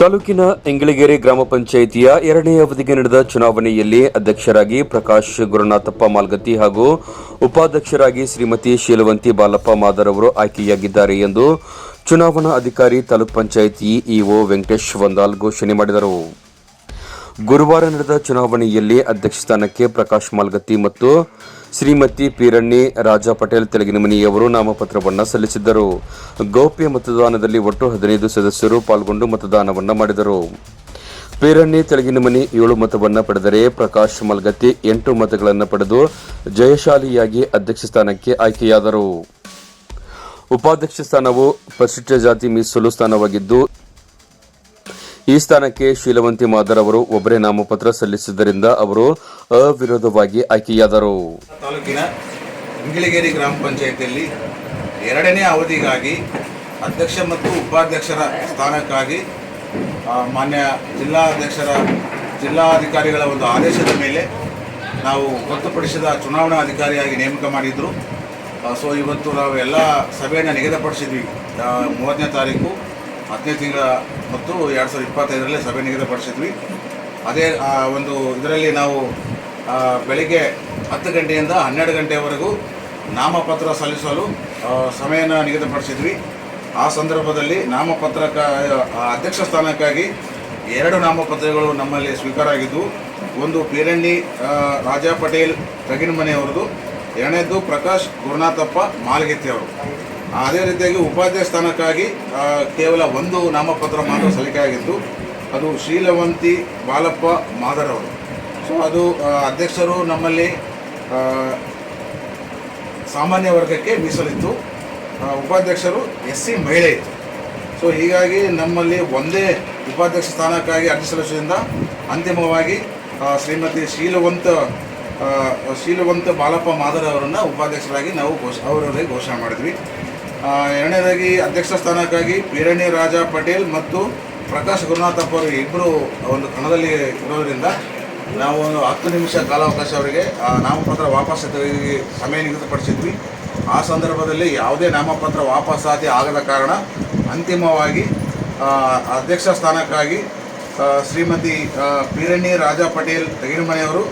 ತಾಲೂಕಿನ ಎಂಗಳಿಗೆರೆ ಗ್ರಾಮ ಪಂಚಾಯಿತಿಯ ಎರಡನೇ ಅವಧಿಗೆ ನಡೆದ ಚುನಾವಣೆಯಲ್ಲಿ ಅಧ್ಯಕ್ಷರಾಗಿ ಪ್ರಕಾಶ್ ಗುರುನಾಥಪ್ಪ ಮಾಲ್ಗತ್ತಿ ಹಾಗೂ ಉಪಾಧ್ಯಕ್ಷರಾಗಿ ಶ್ರೀಮತಿ ಶೀಲವಂತಿ ಬಾಲಪ್ಪ ಮಾದರ್ ಅವರು ಆಯ್ಕೆಯಾಗಿದ್ದಾರೆ ಎಂದು ಚುನಾವಣಾ ಅಧಿಕಾರಿ ತಾಲೂಕ್ ಪಂಚಾಯಿತಿ ಇಒ ವೆಂಕಟೇಶ್ ವಂದಾಲ್ ಘೋಷಣೆ ಮಾಡಿದರು. ಗುರುವಾರ ನಡೆದ ಚುನಾವಣೆಯಲ್ಲಿ ಅಧ್ಯಕ್ಷ ಸ್ಥಾನಕ್ಕೆ ಪ್ರಕಾಶ್ ಮಾಲ್ಗತ್ತಿ ಮತ್ತು ಶ್ರೀಮತಿ ಪೀರಣ್ಣಿ ರಾಜಾ ಪಟೇಲ್ ತೆಲಗಿನಮನಿಯವರು ನಾಮಪತ್ರವನ್ನು ಸಲ್ಲಿಸಿದ್ದರು. ಗೌಪ್ಯ ಮತದಾನದಲ್ಲಿ ಒಟ್ಟು ಹದಿನೈದು ಸದಸ್ಯರು ಪಾಲ್ಗೊಂಡು ಮತದಾನವನ್ನು ಮಾಡಿದರು. ಪೀರಣ್ಣಿ ತೆಲಗಿನಮನಿ ಏಳು ಮತವನ್ನು ಪಡೆದರೆ ಪ್ರಕಾಶ್ ಮಲ್ಗತ್ತಿ ಎಂಟು ಮತಗಳನ್ನು ಪಡೆದು ಜಯಶಾಲಿಯಾಗಿ ಅಧ್ಯಕ್ಷ ಸ್ಥಾನಕ್ಕೆ ಆಯ್ಕೆಯಾದರು. ಉಪಾಧ್ಯಕ್ಷ ಸ್ಥಾನವು ಪರಿಶಿಷ್ಟ ಜಾತಿ ಮೀಸಲು ಸ್ಥಾನವಾಗಿದ್ದು ಈ ಸ್ಥಾನಕ್ಕೆ ಶೀಲವಂತಿ ಮಾದರ್ ಅವರು ಒಬ್ಬರೇ ನಾಮಪತ್ರ ಸಲ್ಲಿಸಿದ್ದರಿಂದ ಅವರು ಅವಿರೋಧವಾಗಿ ಆಯ್ಕೆಯಾದರು. ತಾಲೂಕಿನ ಇಂಗಿಳಿಗೇರಿ ಗ್ರಾಮ ಪಂಚಾಯಿತಿಯಲ್ಲಿ ಎರಡನೇ ಅವಧಿಗಾಗಿ ಅಧ್ಯಕ್ಷ ಮತ್ತು ಉಪಾಧ್ಯಕ್ಷರ ಸ್ಥಾನಕ್ಕಾಗಿ ಮಾನ್ಯ ಜಿಲ್ಲಾಧ್ಯಕ್ಷರ, ಜಿಲ್ಲಾಧಿಕಾರಿಗಳ ಒಂದು ಆದೇಶದ ಮೇಲೆ ನಾವು ಗೊತ್ತುಪಡಿಸಿದ ಚುನಾವಣಾ ಅಧಿಕಾರಿಯಾಗಿ ನೇಮಕ ಮಾಡಿದ್ರು. ಸೊ ಇವತ್ತು ನಾವು ಎಲ್ಲ ಸಭೆಯನ್ನು ನಿಗದಿಪಡಿಸಿದ್ವಿ. ಮೂವತ್ತನೇ ತಾರೀಕು, ಹತ್ತನೇ ತಿಂಗಳ ಮತ್ತು ಎರಡು ಸಾವಿರದ ಇಪ್ಪತ್ತೈದರಲ್ಲೇ ಸಭೆ ನಿಗದಿಪಡಿಸಿದ್ವಿ. ಅದೇ ಒಂದು ಇದರಲ್ಲಿ ನಾವು ಬೆಳಿಗ್ಗೆ ಹತ್ತು ಗಂಟೆಯಿಂದ ಹನ್ನೆರಡು ಗಂಟೆವರೆಗೂ ನಾಮಪತ್ರ ಸಲ್ಲಿಸಲು ಸಮಯನ ನಿಗದಿಪಡಿಸಿದ್ವಿ. ಆ ಸಂದರ್ಭದಲ್ಲಿ ನಾಮಪತ್ರಕ ಅಧ್ಯಕ್ಷ ಸ್ಥಾನಕ್ಕಾಗಿ ಎರಡು ನಾಮಪತ್ರಗಳು ನಮ್ಮಲ್ಲಿ ಸ್ವೀಕಾರ ಆಗಿದ್ದವು ಒಂದು ಪೀರಣ್ಣಿ ರಾಜಾ ಪಟೇಲ್ ತಗಿನಮನೆ ಅವರದು ಎರಡನೇದು ಪ್ರಕಾಶ್ ಗುರುನಾಥಪ್ಪ ಮಾಲ್ಗೆತ್ತಿ ಅವರು. ಅದೇ ರೀತಿಯಾಗಿ ಉಪಾಧ್ಯಕ್ಷ ಸ್ಥಾನಕ್ಕಾಗಿ ಕೇವಲ ಒಂದು ನಾಮಪತ್ರ ಮಾತ್ರ ಸಲ್ಲಿಕೆ ಆಗಿತ್ತು ಅದು ಶ್ರೀಲವಂತಿ ಬಾಲಪ್ಪ ಮಾದರ್ ಅವರು. ಸೊ ಅದು ಅಧ್ಯಕ್ಷರು ನಮ್ಮಲ್ಲಿ ಸಾಮಾನ್ಯ ವರ್ಗಕ್ಕೆ ಮೀಸಲಿತ್ತು. ಉಪಾಧ್ಯಕ್ಷರು ಎಸ್ ಸಿ ಮಹಿಳೆ. ಇತ್ತು ಸೊ ಹೀಗಾಗಿ ನಮ್ಮಲ್ಲಿ ಒಂದೇ ಉಪಾಧ್ಯಕ್ಷ ಸ್ಥಾನಕ್ಕಾಗಿ ಅರ್ಜಿ ಸಲ್ಲಿಸೋದ್ರಿಂದ ಅಂತಿಮವಾಗಿ ಶ್ರೀಮತಿ ಶೀಲವಂತ ಶೀಲವಂತ ಬಾಲಪ್ಪ ಮಾದರ್ ಅವರನ್ನು ಉಪಾಧ್ಯಕ್ಷರಾಗಿ ನಾವು ಘೋಷ ಅವರಲ್ಲಿ ಘೋಷಣೆ ಮಾಡಿದ್ವಿ. ಎರಡನೇದಾಗಿ ಅಧ್ಯಕ್ಷ ಸ್ಥಾನಕ್ಕಾಗಿ ಪೀರಣಿ ರಾಜ ಪಟೇಲ್ ಮತ್ತು ಪ್ರಕಾಶ್ ಗುರುನಾಥಪ್ಪ ಅವರು ಇಬ್ಬರು ಒಂದು ಕಣದಲ್ಲಿ ಇರೋದರಿಂದ ನಾವು ಒಂದು ಹತ್ತು ನಿಮಿಷ ಕಾಲಾವಕಾಶ ಅವರಿಗೆ ನಾಮಪತ್ರ ವಾಪಸ್ ಸಮಯ ನಿಗದಿಪಡಿಸಿದ್ವಿ. ಆ ಸಂದರ್ಭದಲ್ಲಿ ಯಾವುದೇ ನಾಮಪತ್ರ ವಾಪಸ್ಸಾತಿ ಆಗದ ಕಾರಣ ಅಂತಿಮವಾಗಿ ಅಧ್ಯಕ್ಷ ಸ್ಥಾನಕ್ಕಾಗಿ ಶ್ರೀಮತಿ ಪೀರಣಿ ರಾಜಾ ಪಟೇಲ್ ತೆಗಿನಮನೆಯವರು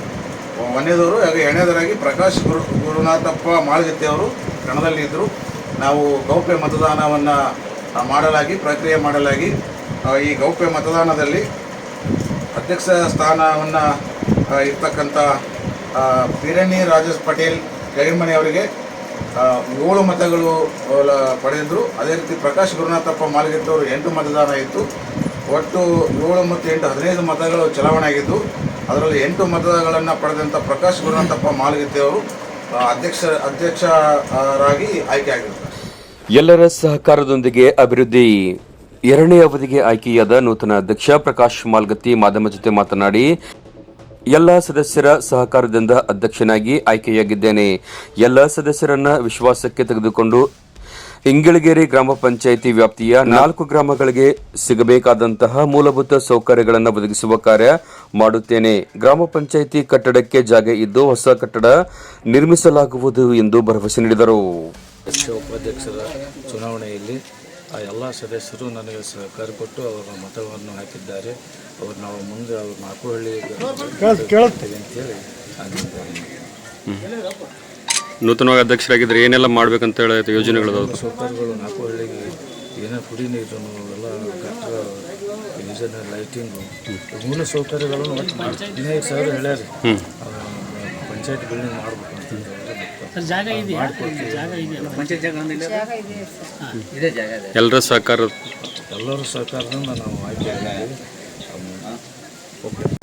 ಒಂದನೇದವರು ಹಾಗೂ ಎರಡನೇದರಾಗಿ ಪ್ರಕಾಶ್ ಗುರು, ಗುರುನಾಥಪ್ಪ ಮಾಳಗತ್ತಿಯವರು ಅವರು ಕಣದಲ್ಲಿ ಇದ್ದರು ನಾವು ಗೌಪ್ಯ ಮತದಾನವನ್ನು ಮಾಡಲಾಗಿ, ಪ್ರಕ್ರಿಯೆ ಮಾಡಲಾಗಿ ಈ ಗೌಪ್ಯ ಮತದಾನದಲ್ಲಿ ಅಧ್ಯಕ್ಷ ಸ್ಥಾನವನ್ನು ಇರ್ತಕ್ಕಂಥ ಪಿರಣಿ ರಾಜೇಶ್ ಪಟೇಲ್ ಗೈರ್ಮನೆ ಅವರಿಗೆ ಏಳು ಮತಗಳು ಪಡೆದರು ಅದೇ ರೀತಿ ಪ್ರಕಾಶ್ ಗುರುನಾಥಪ್ಪ ಮಾಲಗಿತ್ತವರು ಎಂಟು ಮತದಾನ ಇತ್ತು. ಒಟ್ಟು ಏಳು ಮತ್ತು ಎಂಟು, ಹದಿನೈದು ಮತಗಳು ಚಲಾವಣೆ ಆಗಿದ್ದು, ಅದರಲ್ಲಿ ಎಂಟು ಮತಗಳನ್ನು ಪಡೆದಂಥ ಪ್ರಕಾಶ್ ಗುರುನಾಥಪ್ಪ ಮಾಲಗಿತ್ತೆಯವರು ಅಧ್ಯಕ್ಷ ಅಧ್ಯಕ್ಷರಾಗಿ ಆಯ್ಕೆ ಆಗಿರ್ತಾರೆ ಎಲ್ಲರ ಸಹಕಾರದೊಂದಿಗೆ ಅಭಿವೃದ್ಧಿ. ಎರಡನೇ ಅವಧಿಗೆ ಆಯ್ಕೆಯಾದ ನೂತನ ಅಧ್ಯಕ್ಷ ಪ್ರಕಾಶ್ ಮಾಲ್ಗತ್ತಿ ಮಾಧ್ಯಮ ಜೊತೆ ಮಾತನಾಡಿ, ಎಲ್ಲ ಸದಸ್ಯರ ಸಹಕಾರದಿಂದ ಅಧ್ಯಕ್ಷನಾಗಿ ಆಯ್ಕೆಯಾಗಿದ್ದೇನೆ. ಎಲ್ಲ ಸದಸ್ಯರನ್ನ ವಿಶ್ವಾಸಕ್ಕೆ ತೆಗೆದುಕೊಂಡು ಇಂಗಳಗೇರಿ ಗ್ರಾಮ ಪಂಚಾಯಿತಿ ವ್ಯಾಪ್ತಿಯ ನಾಲ್ಕು ಗ್ರಾಮಗಳಿಗೆ ಸಿಗಬೇಕಾದಂತಹ ಮೂಲಭೂತ ಸೌಕರ್ಯಗಳನ್ನು ಒದಗಿಸುವ ಕಾರ್ಯ ಮಾಡುತ್ತೇನೆ. ಗ್ರಾಮ ಪಂಚಾಯಿತಿ ಕಟ್ಟಡಕ್ಕೆ ಜಾಗ ಇದ್ದು ಹೊಸ ಕಟ್ಟಡ ನಿರ್ಮಿಸಲಾಗುವುದು ಎಂದು ಭರವಸೆ ನೀಡಿದರು. ಅಧ್ಯಕ್ಷ ಉಪಾಧ್ಯಕ್ಷರ ಚುನಾವಣೆಯಲ್ಲಿ ಆ ಎಲ್ಲ ಸದಸ್ಯರು ನನಗೆ ಸಹಕಾರ ಕೊಟ್ಟು ಅವರ ಮತವನ್ನು ಹಾಕಿದ್ದಾರೆ. ಅವ್ರು ನಾವು ಮುಂದೆ ಅವ್ರ ಮಾಕುಹಳ್ಳಿ ನೂತನ ಕೇಳ್ತೇವೆ ಅಂತೇಳಿ ನೂತನವಾಗಿ ಅಧ್ಯಕ್ಷರಾಗಿದ್ರೆ ಏನೆಲ್ಲ ಮಾಡ್ಬೇಕಂತ ಹೇಳಿ ಯೋಜನೆಗಳು ಸೌಕರ್ಯಗಳು ನಾಲ್ಕು ಹಳ್ಳಿಗೆ ಏನೇ ಕುಡಿ ನೀರು ಎಲ್ಲ ಕಟ್ಟಡ ಯೋಜನೆ ಲೈಟಿಂಗು ಮೂಲ ಸೌಕರ್ಯಗಳನ್ನು ಒಟ್ಟು ಹದಿನೈದು ಸಾವಿರ ಹೇಳ್ಯಾರ ಪಂಚಾಯತ್ ಬಿಲ್ಡಿಂಗ್ ಮಾಡ್ಬೇಕು ಅಂತ ಜಾಗ ಇದೆ ಜಾಗ ಇದೆ ಎಲ್ಲರ ಸಹಕಾರ? ಎಲ್ಲರೂ ಸಹಕಾರದಿಂದ ನಾವು ಆಯ್ಕೆ ಓಕೆ.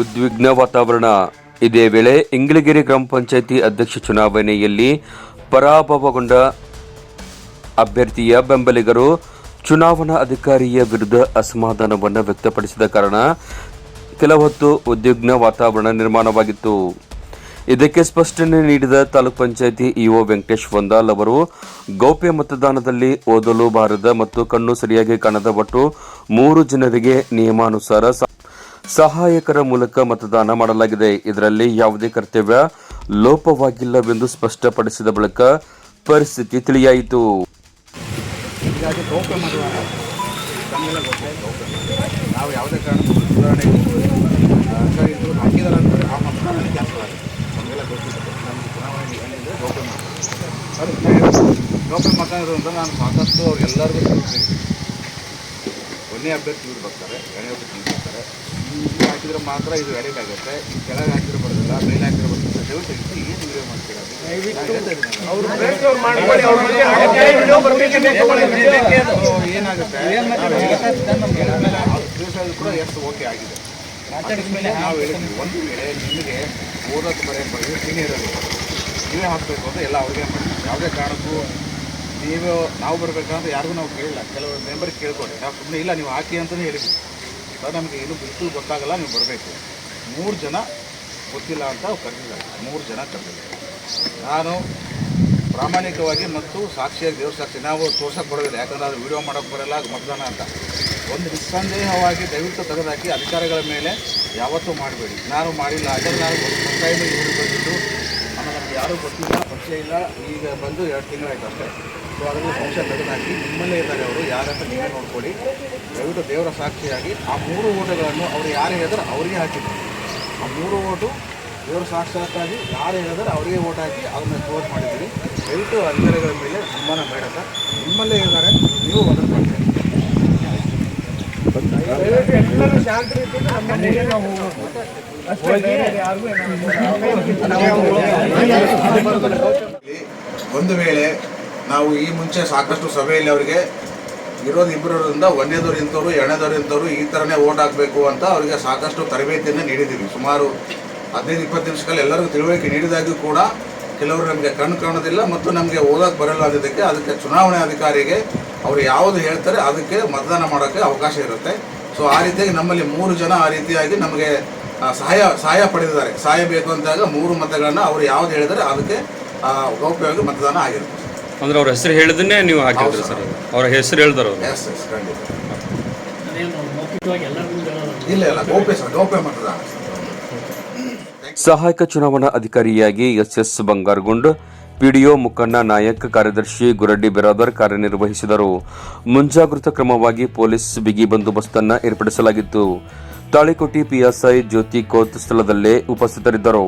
ಉದ್ವಿಗ್ನ ವಾತಾವರಣ. ಇದೇ ವೇಳೆ ಇಂಗ್ಲಗಿರಿ ಗ್ರಾಮ ಪಂಚಾಯಿತಿ ಅಧ್ಯಕ್ಷ ಚುನಾವಣೆಯಲ್ಲಿ ಪರಾಭವಗೊಂಡ ಅಭ್ಯರ್ಥಿಯ ಬೆಂಬಲಿಗರು ಚುನಾವಣಾ ಅಧಿಕಾರಿಯ ವಿರುದ್ಧ ಅಸಮಾಧಾನವನ್ನು ವ್ಯಕ್ತಪಡಿಸಿದ ಕಾರಣ ಕೆಲ ಹೊತ್ತು ಉದ್ವಿಗ್ನ ವಾತಾವರಣ ನಿರ್ಮಾಣವಾಗಿತ್ತು. ಇದಕ್ಕೆ ಸ್ಪಷ್ಟನೆ ನೀಡಿದ ತಾಲೂಕ್ ಪಂಚಾಯತಿ ಇಒ ವೆಂಕಟೇಶ್ ವಂದಾಲ್ ಅವರು, ಗೌಪ್ಯ ಮತದಾನದಲ್ಲಿ ಓದಲು ಬಾರದ ಮತ್ತು ಕಣ್ಣು ಸರಿಯಾಗಿ ಕಾಣದ ಒಟ್ಟು ಮೂರು ಜನರಿಗೆ ನಿಯಮಾನುಸಾರ ಸಹಾಯಕರ ಮೂಲಕ ಮತದಾನ ಮಾಡಲಾಗಿದೆ. ಇದರಲ್ಲಿ ಯಾವುದೇ ಕರ್ತವ್ಯ ಲೋಪವಾಗಿಲ್ಲವೆಂದು ಸ್ಪಷ್ಟಪಡಿಸಿದ ಬಳಿಕ ಪರಿಸ್ಥಿತಿ ತಿಳಿಯಾಯಿತು. ನಾವು ಯಾವುದೇ ಮತದಾನ ಇರೋದ್ರಿಂದ ನಾನು ಸಾಕಷ್ಟು ಅವ್ರಿಗೆಲ್ಲರಿಗೂ ತಿಳಿಸಿದ್ದೀನಿ ಒಂದೇ ಅಭ್ಯರ್ಥಿ ಇವ್ರು ಬರ್ತಾರೆ ಎಣ್ಣೆ ಅಭ್ಯರ್ಥಿ ಇವ್ರು ಬರ್ತಾರೆ. ಈ ಹಾಕಿದ್ರೆ ಮಾತ್ರ ಇದು ವ್ಯಾಲಿಡ್ ಆಗುತ್ತೆ. ಈ ಕೆಳಗೆ ಹಾಕಿದ್ರೆ ಬರೋದಿಲ್ಲ ಮೇಲೆ ಹಾಕಿದ್ರೆ ಬರ್ತದೆ ದಯವಿಟ್ಟು ಇದು ಏನು ವಿಡಿಯೋ ಮಾಡ್ತೀರಾ ಏನಾಗುತ್ತೆ ಕೂಡ ಎಷ್ಟು ಓಕೆ ಆಗಿದೆ. ನಾವು ಹೇಳಿದ್ವಿ ಒಂದು ವೇಳೆ ನಿಮಗೆ ಓದೋದು ಬರೆಯೋದು ಬಗ್ಗೆ ಸೀನಿಯರ್ ನೀವೇ ಹಾಕಬೇಕು ಅಂತ ಎಲ್ಲ ಅವ್ರಿಗೆ ಯಾವುದೇ ಕಾರಣಕ್ಕೂ ನೀವು, ನಾವು ಬರಬೇಕಂತ ಯಾರಿಗೂ ನಾವು ಕೇಳಿಲ್ಲ. ಕೆಲವು ಮೆಂಬರ್ ಕೇಳ್ಕೊಡಿ ನಾವು ಸುಮ್ಮನೆ ಇಲ್ಲ, ನೀವು ಹಾಕಿ ಅಂತಲೇ ಹೇಳಿದ್ವಿ. ಸರ್, ನಮಗೆ ಏನು ಬಿಟ್ಟು ಗೊತ್ತಾಗಲ್ಲ, ನೀವು ಬರಬೇಕು. ಮೂರು ಜನ ಗೊತ್ತಿಲ್ಲ ಅಂತ ಕರೆದಿದ್ದಾರೆ. ಮೂರು ಜನ ಕರೆದಿದ್ದಾರೆ. ನಾನು ಪ್ರಾಮಾಣಿಕವಾಗಿ ಮತ್ತು ಸಾಕ್ಷಿಯಾಗಿ ದೇವ್ರ ಸಾಕ್ಷಿ ನಾವು ತೋರ್ಸೋಕ್ಕೆ ಬರೋದಿಲ್ಲ. ಯಾಕಂದ್ರೆ ಅದು ವಿಡಿಯೋ ಮಾಡೋಕ್ಕೆ ಬರೋಲ್ಲ, ಅದು ಮತದಾನ ಅಂತ. ಒಂದು ನಿಸ್ಸಂದೇಹವಾಗಿ ದಯವಿಟ್ಟು ತೆಗೆದಾಕಿ ಅಧಿಕಾರಿಗಳ ಮೇಲೆ ಯಾವತ್ತೂ ಮಾಡಬೇಡಿ. ನಾನು ಮಾಡಿಲ್ಲ. ಅದನ್ನು ನಾನು ಇವರು ಬಂದಿದ್ದು. ಆಮೇಲೆ ನಮ್ಗೆ ಯಾರೂ ಗೊತ್ತಿಲ್ಲ, ಪರಿಚಯ ಇಲ್ಲ. ಈಗ ಬಂದು ಎರಡು ತಿಂಗಳಾಯ್ತು ಅಷ್ಟೇ. ಸೊ ಅದರಲ್ಲಿ ವಂಶ ತೆಗೆದಾಕಿ ನಿಮ್ಮಲ್ಲೇ ಇದ್ದಾರೆ ಅವರು ಯಾರಂತ ನೀವೇ ನೋಡ್ಕೊಳ್ಳಿ. ದಯವಿಟ್ಟು ದೇವರ ಸಾಕ್ಷಿಯಾಗಿ ಆ ಮೂರು ಓಟುಗಳನ್ನು ಅವರು ಯಾರು ಹೇಳಿದ್ರೆ ಅವರಿಗೆ ಹಾಕಿದ್ರು ಆ ಮೂರು ಓಟು ದೇವರ ಸಾಕ್ಷಾತ್ತಾಗಿ ಯಾರು ಹೇಳಿದ್ರೆ ಅವರಿಗೆ ಓಟ್ ಹಾಕಿ ಅದನ್ನು ಕ್ಲೋಸ್ ಮಾಡಿದ್ದೀವಿ ದಯವಿಟ್ಟು ಅಧಿಕಾರಿಗಳ ಮೇಲೆ ಅನುಮಾನ ಬೇಡ ಸರ್. ನಿಮ್ಮಲ್ಲೇ ಇದ್ದಾರೆ ನೀವು ಬಗ್ಗೆ ಒಂದು ವೇಳೆ ನಾವು ಈ ಮುಂಚೆ ಸಾಕಷ್ಟು ಸಭೆಯಲ್ಲಿ ಅವರಿಗೆ ಇರೋದು ಇಬ್ಬರಿಂದ ಒಂದೇದವ್ರು ಇಂಥವ್ರು ಎರಡನೇದವ್ರು ಇಂಥವ್ರು ಈ ಥರನೇ ಓಟ್ ಹಾಕಬೇಕು ಅಂತ ಅವರಿಗೆ ಸಾಕಷ್ಟು ತರಬೇತಿಯನ್ನು ನೀಡಿದ್ದೀವಿ. ಸುಮಾರು ಹದಿನೈದು, ಇಪ್ಪತ್ತು ನಿಮಿಷದಲ್ಲಿ ಎಲ್ಲರಿಗೂ ತಿಳುವಳಿಕೆ ನೀಡಿದಾಗ್ಯೂ ಕೂಡ ಕೆಲವರು ನಮಗೆ ಕಣ್ಣು ಕಾಣೋದಿಲ್ಲ ಮತ್ತು ನಮಗೆ ಓದೋಕೆ ಬರಲ್ಲ ಅನ್ನೋದಕ್ಕೆ ಅದಕ್ಕೆ ಚುನಾವಣೆ ಅಧಿಕಾರಿಗೆ ಅವರು ಯಾವುದು ಹೇಳ್ತಾರೆ ಅದಕ್ಕೆ ಮತದಾನ ಮಾಡೋಕ್ಕೆ ಅವಕಾಶ ಇರುತ್ತೆ. ಸೊ ಆ ರೀತಿಯಾಗಿ ನಮ್ಮಲ್ಲಿ ಮೂರು ಜನ ಆ ರೀತಿಯಾಗಿ ನಮಗೆ ಸಹಾಯ ಸಹಾಯ ಪಡೆದಿದ್ದಾರೆ. ಸಹಾಯ ಬೇಕು ಅಂದಾಗ ಮೂರು ಮತಗಳನ್ನು ಅವರು ಯಾವ್ದು ಹೇಳಿದರೆ ಅದಕ್ಕೆ ಗೌಪ್ಯವಾಗಿ ಮತದಾನ ಆಗಿರುತ್ತೆ. ಅಂದ್ರೆ ಅವ್ರ ಹೆಸರು ಹೇಳಿದನ್ನೇ ನೀವು ಹಾಕಿದ್ರಿ ಸರ್ ಅವ್ರ. ಹೆಸರು ಹೇಳ್ದಾರ ಎಸ್ ಎಸ್ ಖಂಡಿತ. ಇಲ್ಲ ಇಲ್ಲ ಗೌಪ್ಯ ಸರ್ ಗೌಪ್ಯ ಮತದಾನ ಸಹಾಯಕ ಚುನಾವಣಾ ಅಧಿಕಾರಿಯಾಗಿ ಎಸ್ ಎಸ್ ಬಂಗಾರಗುಂಡ್ ಪಿಡಿಒ ಮುಖಂಡ ನಾಯಕ್ ಕಾರ್ಯದರ್ಶಿ ಗುರಡ್ಡಿ ಬಿರಾದರ್ ಕಾರ್ಯನಿರ್ವಹಿಸಿದರು. ಮುಂಜಾಗೃತ ಕ್ರಮವಾಗಿ ಪೊಲೀಸ್ ಬಿಗಿ ಬಂದೋಬಸ್ತನ್ನು ಏರ್ಪಡಿಸಲಾಗಿತ್ತು. ತಾಳಿಕೋಟಿ ಪಿಎಸ್ಐ ಜ್ಯೋತಿ ಕೋತ್ ಸ್ಥಳದಲ್ಲೇ ಉಪಸ್ಥಿತರಿದ್ದರು.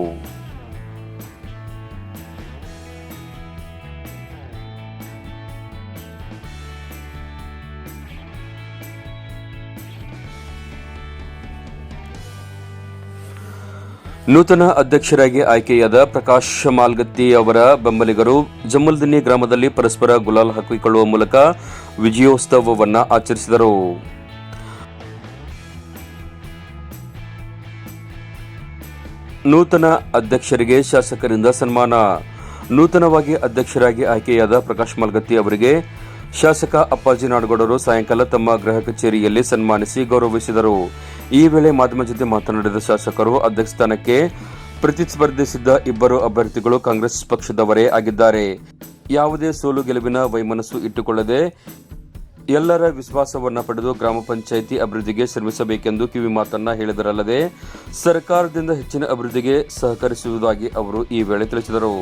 ನೂತನ ಅಧ್ಯಕ್ಷರಾಗಿ ಆಯ್ಕೆಯಾದ ಪ್ರಕಾಶ್ ಮಾಲ್ಗತ್ತಿ ಅವರ ಬೆಂಬಲಿಗರು ಜಮ್ಮಲ್ದಿನಿ ಗ್ರಾಮದಲ್ಲಿ ಪರಸ್ಪರ ಗುಲಾಲ್ ಹಾಕಿಕೊಳ್ಳುವ ಮೂಲಕ ವಿಜಯೋತ್ಸವವನ್ನು ಆಚರಿಸಿದರು. ನೂತನ ಅಧ್ಯಕ್ಷರಿಗೆ ಶಾಸಕರಿಂದ ಸನ್ಮಾನ. ನೂತನವಾಗಿ ಅಧ್ಯಕ್ಷರಾಗಿ ಆಯ್ಕೆಯಾದ ಪ್ರಕಾಶ್ ಮಾಲ್ಗತ್ತಿ ಅವರಿಗೆ ಶಾಸಕ ಅಪ್ಪಾಜಿ ನಾಡಗೌಡರು ಸಾಯಂಕಾಲ ತಮ್ಮ ಗೃಹ ಕಚೇರಿಯಲ್ಲಿ ಸನ್ಮಾನಿಸಿ ಗೌರವಿಸಿದರು. ಈ ವೇಳೆ ಮಾಧ್ಯಮ ಜೊತೆ ಮಾತನಾಡಿದ ಶಾಸಕರು ಅಧ್ಯಕ್ಷ ಸ್ಥಾನಕ್ಕೆ ಪ್ರತಿಸ್ಪರ್ಧಿಸಿದ್ದ ಇಬ್ಬರು ಅಭ್ಯರ್ಥಿಗಳು ಕಾಂಗ್ರೆಸ್ ಪಕ್ಷದವರೇ ಆಗಿದ್ದಾರೆ. ಯಾವುದೇ ಸೋಲು ಗೆಲುವಿನ ವೈಮನಸ್ಸು ಇಟ್ಟುಕೊಳ್ಳದೆ ಎಲ್ಲರ ವಿಶ್ವಾಸವನ್ನು ಪಡೆದು ಗ್ರಾಮ ಪಂಚಾಯಿತಿ ಅಭಿವೃದ್ಧಿಗೆ ಶ್ರಮಿಸಬೇಕೆಂದು ಕಿವಿ ಮಾತನ್ನ ಹೇಳಿದರಲ್ಲದೆ ಸರ್ಕಾರದಿಂದ ಹೆಚ್ಚಿನ ಅಭಿವೃದ್ಧಿಗೆ ಸಹಕರಿಸುವುದಾಗಿ ಅವರು ಈ ವೇಳೆ ತಿಳಿಸಿದರು.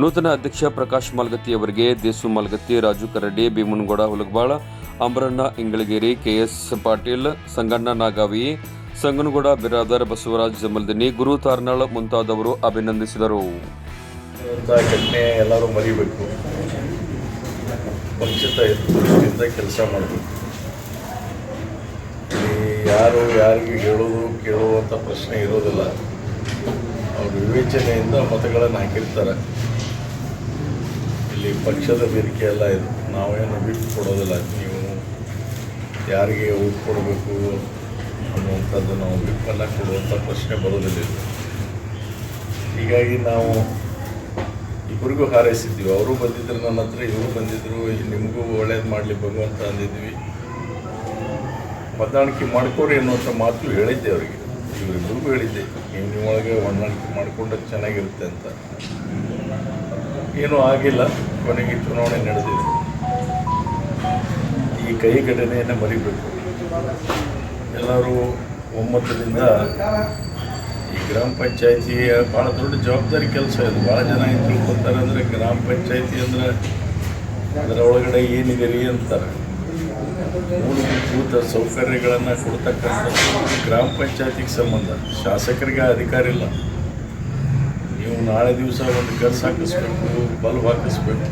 ನೂತನ ಅಧ್ಯಕ್ಷ ಪ್ರಕಾಶ್ ಮಾಲ್ಗತ್ತಿ ಅವರಿಗೆ ದೇಸು ಮಾಲ್ಗತ್ತಿ, ರಾಜು ಕರಡಿ, ಭೀಮನಗೌಡ ಹುಲಗಬಾಳ ಅಂಬರಣ್ಣ ಇಂಗಳಗಿರಿ ಕೆಎಸ್ ಪಾಟೀಲ್, ಸಂಗಣ್ಣ, ನಾಗಾವಿ, ಸಂಗನಗೌಡ, ಬಿರಾದರ್, ಬಸವರಾಜ್, ಜಮಲ್ದಿನಿ, ಗುರು ತಾರ್ನಾಳ್ ಮುಂತಾದವರು ಅಭಿನಂದಿಸಿದರು. ಘಟನೆ ಎಲ್ಲರೂ ಮರಿಬೇಕು. ಪಕ್ಷದ ಕೆಲಸ ಮಾಡಬೇಕು. ಯಾರು ಯಾರಿಗೂ ಹೇಳೋದು, ಕೇಳುವಂಥ ಪ್ರಶ್ನೆ ಇರೋದಿಲ್ಲ. ಅವ್ರ ವಿವೇಚನೆಯಿಂದ ಮತಗಳನ್ನು ಹಾಕಿರ್ತಾರೆ. ಇಲ್ಲಿ ಪಕ್ಷದ ಬೇಡಿಕೆ ಎಲ್ಲ ಇದು. ನಾವೇನು ಬಿಟ್ಟು ಕೊಡೋದಿಲ್ಲ. ಯಾರಿಗೆ ಓಟ್ ಕೊಡಬೇಕು ಅನ್ನುವಂಥದ್ದು ನಾವು ವಿಪ್ಪೆಲ್ಲ ಕೊಡುವಂಥ ಪ್ರಶ್ನೆ ಬರೋದಿಲ್ಲ. ಹೀಗಾಗಿ ನಾವು ಇಬ್ಬರಿಗೂ ಹಾರೈಸಿದ್ದೀವಿ. ಅವರು ಬಂದಿದ್ದರು ನನ್ನ ಹತ್ರ, ಇವರು ಬಂದಿದ್ರು. ನಿಮಗೂ ಒಳ್ಳೇದು ಮಾಡಲಿ ಭಗವಂತ ಅಂದಿದ್ವಿ. ಹೊಂದಾಣಿಕೆ ಮಾಡ್ಕೋರಿ ಅನ್ನುವಂಥ ಮಾತು ಹೇಳಿದ್ದೆ ಅವರಿಗೆ. ಇವರಿಬ್ಬರಿಗೂ ಹೇಳಿದ್ದೆ ನಿಮ್ಮೊಳಗೆ ಹೊಂದಾಣಿಕೆ ಮಾಡಿಕೊಂಡ್ರೆ ಚೆನ್ನಾಗಿರುತ್ತೆ ಅಂತ. ಏನೂ ಆಗಿಲ್ಲ. ಕೊನೆಗೆ ಚುನಾವಣೆ ನಡೆದಿದೆ. ಈ ಕೈ ಘಟನೆಯನ್ನು ಮರಿಬೇಕು. ಎಲ್ಲರೂ ಒಮ್ಮತದಿಂದ ಈ ಗ್ರಾಮ ಪಂಚಾಯತಿಯ ಭಾಳ ದೊಡ್ಡ ಜವಾಬ್ದಾರಿ ಕೆಲಸ ಇದು. ಭಾಳ ಜನ ಏನು ತಿಳ್ಕೊತಾರೆ ಅಂದರೆ ಗ್ರಾಮ ಪಂಚಾಯತಿ ಅಂದರೆ ಅದರ ಒಳಗಡೆ ಏನಿದೆ ರೀ ಅಂತಾರೆ. ಮೂಲಭೂತ ಸೌಕರ್ಯಗಳನ್ನು ಕೊಡ್ತಕ್ಕಂಥದ್ದು ಗ್ರಾಮ ಪಂಚಾಯತಿಗೆ ಸಂಬಂಧ. ಶಾಸಕರಿಗೆ ಅಧಿಕಾರ ಇಲ್ಲ. ನೀವು ನಾಳೆ ದಿವಸ ಒಂದು ಕೆಲಸ ಹಾಕಿಸ್ಬೇಕು, ಬಲ್ಬ್ ಹಾಕಿಸ್ಬೇಕು